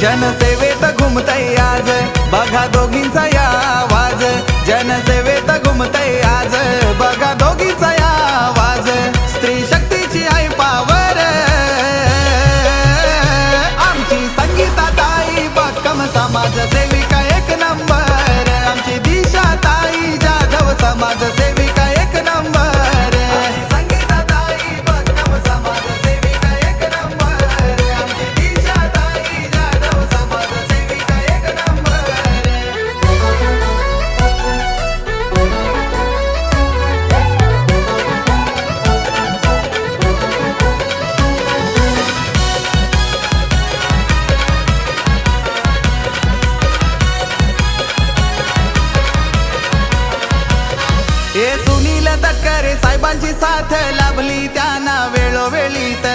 जनसेवेत घुमतय आज. बघा दोघींचा या आवाज. जनसेवेत घुमतय आज. बघा साहेबांची साथ लाभली त्यांना वेळोवेळीत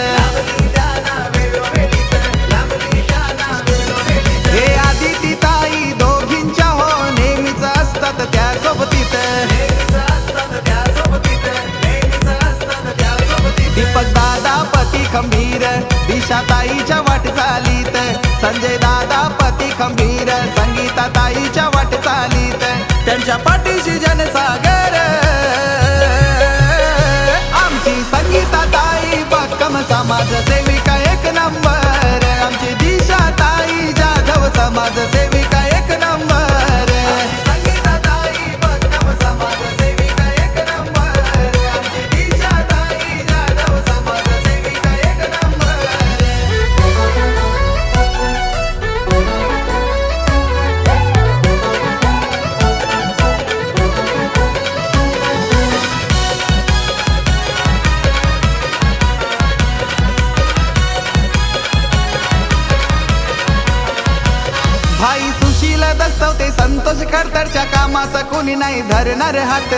हे आदिती ताई दोघींच्या हो नेहमीच असतात त्या सोबतीत दीपक दादा पती खंबीर दिशा ताईच्या वाटचालीत संजय संतोष खडतरच्या कामाचा कोणी नाही धरणार हात.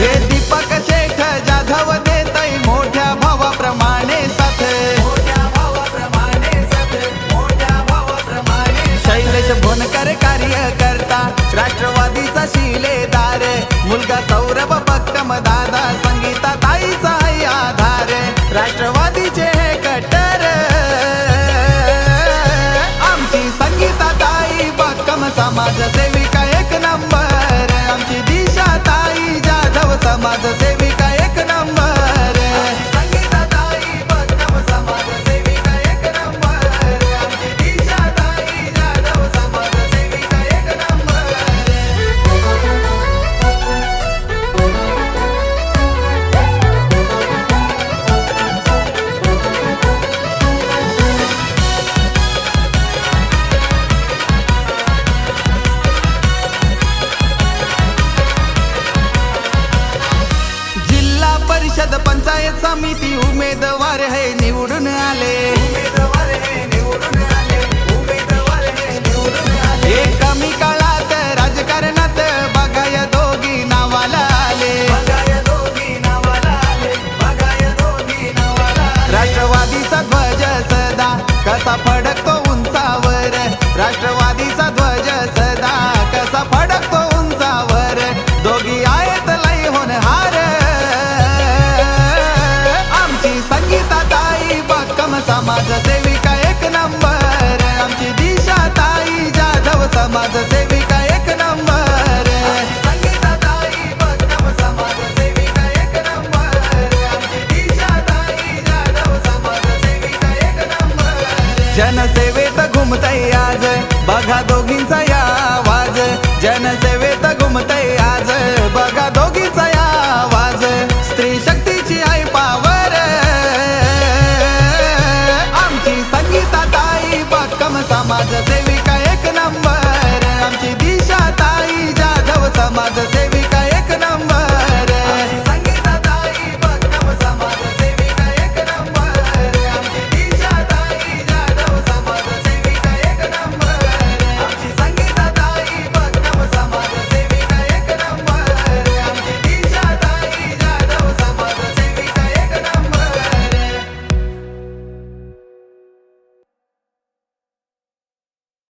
हे दीपक शेठ जाधव देतय मोठ्या भावाप्रमाणे साथ. शैलेश भोनकर कार्य करता राष्ट्रवादीचा शिलेदार मुलगा सौरभ पक्कम दादा समाज सेविका परिषद पंचायत समिती उमेदवार हे निवडून आले. उमेदवार हे समाज सेविका एक नंबर आमची दिशा ताई जाधव समाज सेविका एक नंबर ताई समाज एक नंबर दिशा जाधव समाज एक नंबर जनसेवेत घुमतय आज. बघा दोघींचा या आवाज. जनसेवेत घुमतय